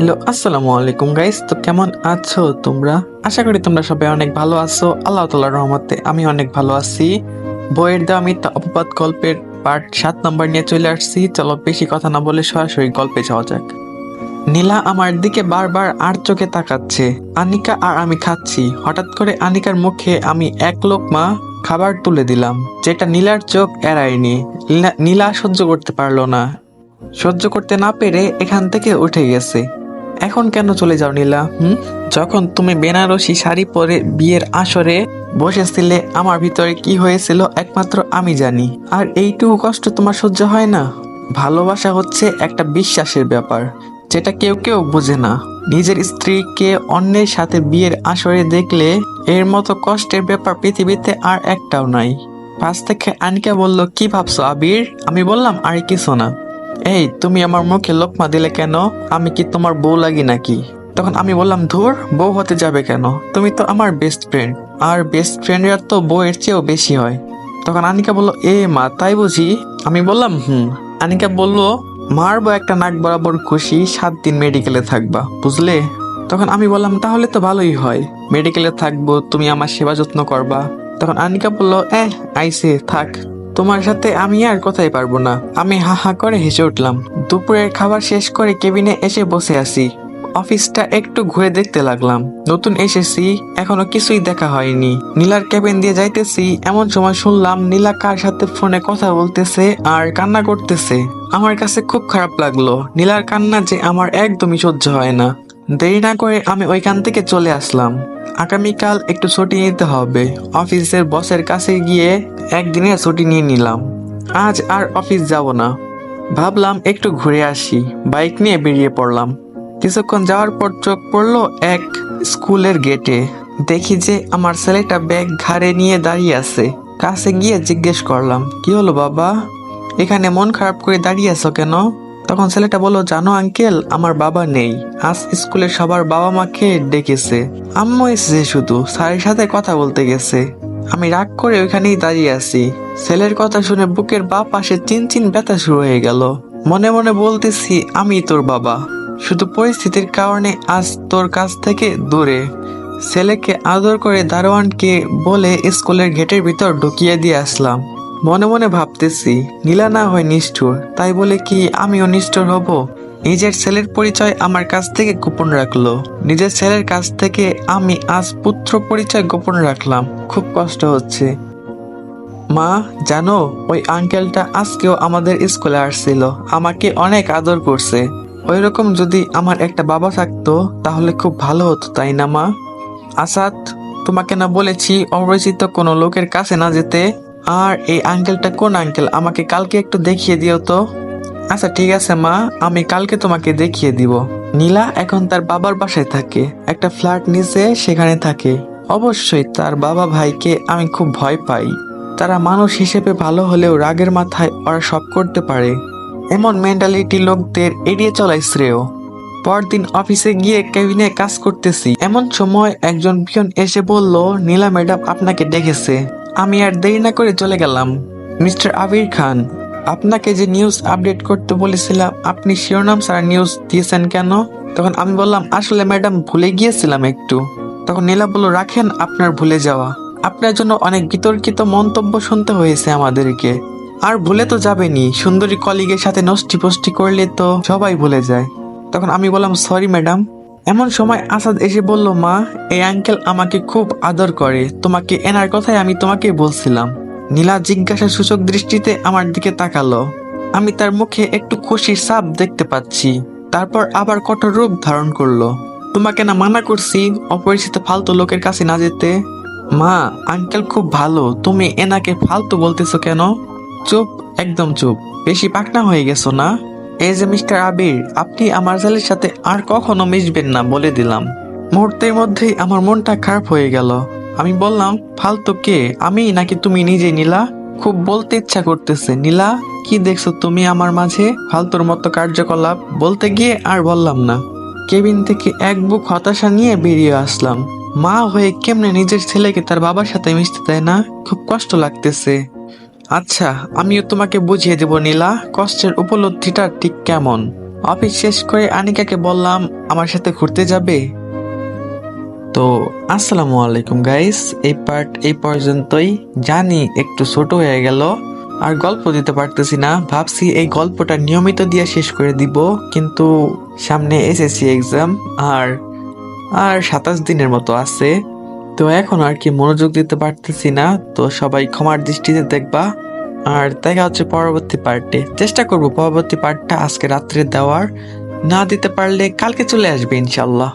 Hello, আসসালামু আলাইকুম guys তো কেমন আছো তোমরা? আশা করি তোমরা সবাই অনেক ভালো আছো। আল্লাহ তাআলার রহমতে আমি অনেক ভালো আছি। বইয়ের দেওয়া মিথ্যা অপবাদ গল্পের পার্ট সাত নম্বর নিয়ে চলে আসছি। চলো বেশি কথা না বলে সরাসরি গল্পে যাওয়া যাক। নীলা আমার দিকে বারবার আর চোখে তাকাচ্ছে। আনিকা আর আমি খাচ্ছি। হঠাৎ করে আনিকার মুখে আমি এক লোকমা খাবার তুলে দিলাম, যেটা নীলার চোখ এড়ায়নি। নীলা সহ্য করতে পারল না। সহ্য করতে না পেরে এখান থেকে উঠে গেছে। এখন কেন চলে যাও নীলা, হুম? যখন তুমি বেনারসি শাড়ি পরে বিয়ের আসরে বসেছিলে, আমার ভিতরে কি হয়েছিল একমাত্র আমি জানি। আর এইটুকু কষ্ট তোমার সহ্য হয় না? ভালোবাসা হচ্ছে একটা বিশ্বাসের ব্যাপার, যেটা কেউ কেউ বোঝে না। নিজের স্ত্রীকে অন্যের সাথে বিয়ের আসরে দেখলে এর মতো কষ্টের ব্যাপার পৃথিবীতে আর একটাও নাই। পাশ থেকে আনিকা বলল, কি ভাবছ আবির? আমি বললাম, আর কিছু না। এই, তুমি আমার মুখে লোকমা দিলে কেন? আমি কি তোমার বউ লাগি নাকি? তখন আমি বললাম, ধুর, বউ হতে যাবে কেন? তুমি তো আমার বেস্ট ফ্রেন্ড আর বেস্ট ফ্রেন্ডরা তো বউয়ের চেয়েও বেশি হয়। তখন আনিকা বলল, এ মা, তাই বুঝি? আমি বললাম, হুম। আনিকা বলল, মারবো একটা নাক বরাবর খুশি, সাত দিন মেডিকেলে থাকবা, বুঝলে? তখন আমি বললাম, তাহলে তো ভালোই হয়। মেডিকেলে থাকব, তুমি আমার সেবা যত্ন করবা। তখন আনিকা বলল এ আইসে, থাক। তোমার সাথে আমি আর কথাই পারব না। আমি হা হা করে হেসে উঠলাম। দুপুরের খাবার শেষ করে কেবিনে এসে বসে আছি। অফিসটা একটু ঘুরে দেখতে লাগলাম। নতুন এসেছি, এখনও কিছুই দেখা হয়নি। নীলার কেবিন দিয়ে যাইতেছি, এমন সময় শুনলাম নীলা কার সাথে ফোনে কথা বলতেছে আর কান্না করতেছে। আমার কাছে খুব খারাপ লাগল। নীলার কান্না যে আমার একদমই সহ্য হয় না। দেরি না করে আমি ওইখান থেকে চলে আসলাম। আগামীকাল একটু ছুটি নিতে হবে। অফিসের বসের কাছে গিয়ে একদিনের ছুটি নিয়ে নিলাম। আজ আর অফিস যাব না। ভাবলাম একটু ঘুরে আসি। বাইক নিয়ে বেরিয়ে পড়লাম। কিছুক্ষণ যাওয়ার পর চোখ পড়ল এক স্কুলের গেটে। দেখি যে আমার ছেলেটা ব্যাগ ঘাড়ে নিয়ে দাঁড়িয়ে আছে। কাছে গিয়ে জিজ্ঞেস করলাম, কি হলো বাবা? এখানে মন খারাপ করে দাঁড়িয়ে আছো কেন? তখন ছেলেটা বলল, জানো আঙ্কেল, আমার বাবা নেই। আজ স্কুলে সবার বাবা মাকে ডেকেছে। আম্মু এসেছে শুধু। স্যারের সাথে কথা বলতে গেছে। আমি রাগ করে ওইখানেই দাঁড়িয়ে আছি। ছেলের কথা শুনে বুকের বা পাশে চিন চিন ব্যথা শুরু হয়ে গেল। মনে মনে বলতেছি, আমি তোর বাবা। শুধু পরিস্থিতির কারণে আজ তোর কাছ থেকে দূরে। ছেলেকে আদর করে দারোয়ানকে বলে স্কুলের গেটের ভিতর ঢুকিয়ে দিয়ে আসলাম। মনে মনে ভাবতেছি, নীলা না হয় নিষ্ঠুর, তাই বলে কি আমিও নিষ্ঠুর হব? নিজের ছেলের পরিচয় আমার কাছ থেকে গোপন রাখল। নিজের ছেলের কাছ থেকে আমি আজ পুত্র পরিচয় গোপন রাখলাম। খুব কষ্ট হচ্ছে। মা, জানো, ওই আঙ্কেলটা আজকেও আমাদের স্কুলে আসছিল। আমাকে অনেক আদর করছে। ওই রকম যদি আমার একটা বাবা থাকতো, তাহলে খুব ভালো হতো, তাই না মা? আসাদ, তোমাকে না বলেছি অপরিচিত কোনো লোকের কাছে না যেতে? আর এই আঙ্কেলটা কোন আঙ্কেল? আমাকে কালকে একটু দেখিয়ে দিও তো। আচ্ছা ঠিক আছে, মা। আমি কালকে তোমাকে দেখিয়ে দিব। নীলা এখন তার বাবার বাসায় থাকে। একটা ফ্ল্যাট নিচে, সেখানে থাকে। অবশ্যই তার বাবা ভাইকে আমি খুব ভয় পাই। তারা মানুষ হিসেবে ভালো হলেও রাগের মাথায় ওরা সব করতে পারে। এমন মেন্টালিটি লোকদের এড়িয়ে চলাই শ্রেয়। পরদিন অফিসে গিয়ে কেবিনে কাজ করতেছি। এমন সময় একজন পিয়ন এসে বলল, নীলা ম্যাডাম আপনাকে ডেকেছে আমি আর দেরি না করে চলে গেলাম। মিস্টার আবির খান, আপনাকে যে নিউজ আপডেট করতে বলেছিলাম, আপনি শিরোনাম সারা নিউজ দিয়েছেন কেন? তখন আমি বললাম, আসলে ম্যাডাম ভুলে গিয়েছিলাম একটু। তখন নীলা বলল, রাখেন, আপনার ভুলে যাওয়া। আপনার জন্য অনেক বিতর্কিত মন্তব্য শুনতে হয়েছে আমাদেরকে। আর ভুলে তো যাবেনি সুন্দরী কলিগের সাথে নষ্টি পষ্টি করলে তো সবাই ভুলে যায়। তখন আমি বললাম সরি ম্যাডাম এমন সময় আসাদ এসে বলল, মা, এই আঙ্কেল আমাকে খুব আদর করে। তোমাকে এনার কথাই আমি তোমাকে বলছিলাম। নীলা জিজ্ঞাসা সূচক দৃষ্টিতে আমার দিকে তাকালো। আমি তার মুখে একটু খুশির সাপ দেখতে পাচ্ছি। তারপর আবার কঠোর রূপ ধারণ করল। তোমাকে না মানা করছি, অপরিচিত ফালতু লোকের কাছে না যেতে? মা, আঙ্কেল খুব ভালো। তুমি এনাকে ফালতু বলতেছো কেন? চুপ, একদম চুপ। বেশি পাকনা হয়ে গেছো না? এই যে মিস্টার আবির, আপনি আমার ছেলের সাথে আর কখনো মিশবেন না, বলে দিলাম। মুহূর্তের মধ্যেই আমার মনটা খারাপ হয়ে গেল। আমি বললাম, ফালতু কে? আমি নাকি তুমি নিজে নীলা? খুব বলতে ইচ্ছা করতেছে, নীলা, কি দেখছ তুমি আমার মাঝে? ফালতুর মতো কার্যকলাপ বলতে গিয়ে আর বললাম না। কেবিন থেকে এক বুক হতাশা নিয়ে বেরিয়ে আসলাম। মা হয়ে কেমনে নিজের ছেলেকে তার বাবার সাথে মিশতে দেয় না? খুব কষ্ট লাগতেছে। আচ্ছা আমিও তোমাকে বুঝিয়ে দেব নীলা, কষ্টের উপলব্ধিটা ঠিক কেমন? অফিস শেষ করে আনিকাকে বললাম, আমার সাথে ঘুরতে যাবে। তো, আসসালামু আলাইকুম গাইস এই পার্ট এই পর্যন্তই। জানি একটু ছোট হয়ে গেল, আর গল্প দিতে পারতেছি না। ভাবছি এই গল্পটা নিয়মিত দিয়ে শেষ করে দিব, কিন্তু সামনে এসএসসি এক্সাম আর আর সাতাশ দিনের মতো আছে। তো এখন আর কি মনোযোগ দিতে পারতেছি না, তো সবাই ক্ষমার দৃষ্টিতে দেখবা। আর দেখা হচ্ছে পরবর্তী পার্টে চেষ্টা করব পরবর্তী পার্টটা আজকে রাত্রে দেওয়ার। না দিতে পারলে কালকে চলে আসবে ইনশাল্লাহ